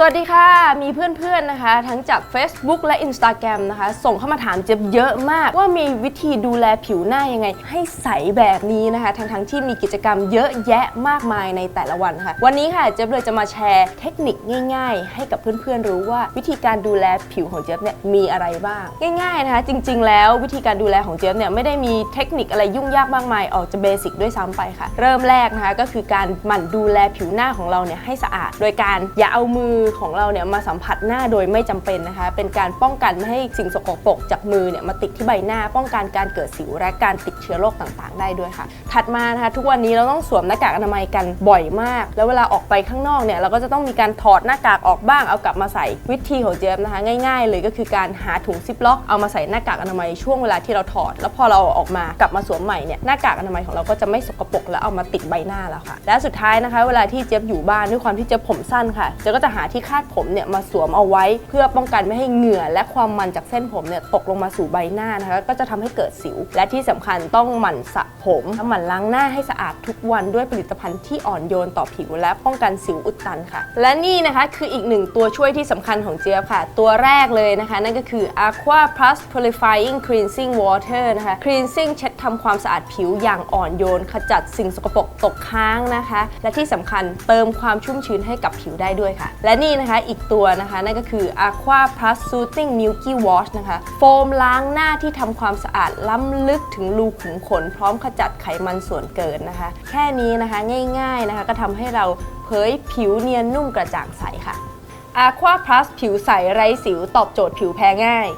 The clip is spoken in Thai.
สวัสดีค่ะ มีเพื่อนๆนะคะ ทั้งจาก Facebook และ Instagram นะคะ ส่งเข้ามาถามเจ็บเยอะมาก ว่ามีวิธีดูแลผิวหน้ายังไง ให้ใสแบบนี้นะคะ ทั้งๆที่มีกิจกรรมเยอะแยะมากมายในแต่ละวันค่ะ วันนี้ค่ะเจ็บเลยจะมาแชร์เทคนิคง่าย ๆ ให้กับเพื่อนๆรู้ว่าวิธีการดูแลผิวของเจ็บเนี่ยมีอะไรบ้าง ง่ายๆนะคะจริง ๆ แล้ววิธีการดูแลของเจ็บเนี่ยไม่ได้มีเทคนิคอะไรยุ่งยากมากมายออกจะเบสิกด้วยซ้ำไปค่ะ เริ่มแรกนะคะก็คือการหมั่นดูแลผิวหน้าของเราเนี่ยให้สะอาด โดยการอย่าเอามือของเราเนี่ยมาสัมผัสหน้าโดยไม่จำเป็นนะคะ เป็นการป้องกันไม่ให้สิ่งสกปรกจากมือเนี่ยมาติดที่ใบหน้า ป้องกันการเกิดสิวและการติดเชื้อโรคต่างๆ ได้ด้วยค่ะ ถัดมานะคะทุกวันนี้เราต้องสวมหน้ากากอนามัยกันบ่อยมาก แล้วเวลาออกไปข้างนอกเนี่ยเราก็จะต้องมีการถอดหน้ากากออกบ้าง เอากลับมาใส่วิธีของเจฟนะคะ ง่าย ๆ เลยก็คือการหาถุงซิปล็อกเอามาใส่หน้ากากอนามัยช่วงเวลาที่เราถอด แล้วพอเราอาออกมากลับมาสวมใหม่เนี่ยหน้ากากอนามัยของเราก็จะไม่สกปรกแล้วเอามาติดใบหน้าแล้วค่ะ และสุดท้ายนะคะ เวลาที่เจฟอยู่บ้านด้วยความที่เจฟผมสั้นค่ะเจฟก็จะหาที่คาดผมเนี่ยมาสวมเอาไว้ เพื่อป้องกันไม่ให้เหงื่อและความมันจากเส้นผมเนี่ยตกลงมาสู่ใบหน้านะคะก็จะทำให้เกิดสิว และที่สำคัญต้องหมั่นสระผมหมั่นล้างหน้าให้สะอาดทุกวันด้วยผลิตภัณฑ์ที่อ่อนโยนต่อผิวและป้องกันสิวอุดตันค่ะ และนี่นะคะคืออีกหนึ่งตัวช่วยที่สำคัญของเจี๊ยบค่ะ ตัวแรกเลยนะคะ นั่นก็คือ Aqua Plus Purifying Cleansing Water นะคะ Cleansing เช็ดทำความสะอาดผิวอย่างอ่อนโยน ขจัดสิ่งสกปรกตกค้างนะคะ และที่สำคัญเติมความชุ่มชื้นให้กับผิวได้ด้วยค่ะ และนี่นี่นะคะอีกตัวนะคะนั่นก็คือ Aqua Plus Soothing Milky Wash นะคะ โฟมล้างหน้าที่ทำความสะอาดล้ำลึกถึงรูขุมขน พร้อมขจัดไขมันส่วนเกินนะคะ แค่นี้นะคะง่ายๆนะคะก็ทำให้เราเผยผิวเนียนนุ่มกระจ่างใสค่ะ Aqua Plus ผิวใสไร้สิวตอบโจทย์ผิวแพ้ง่าย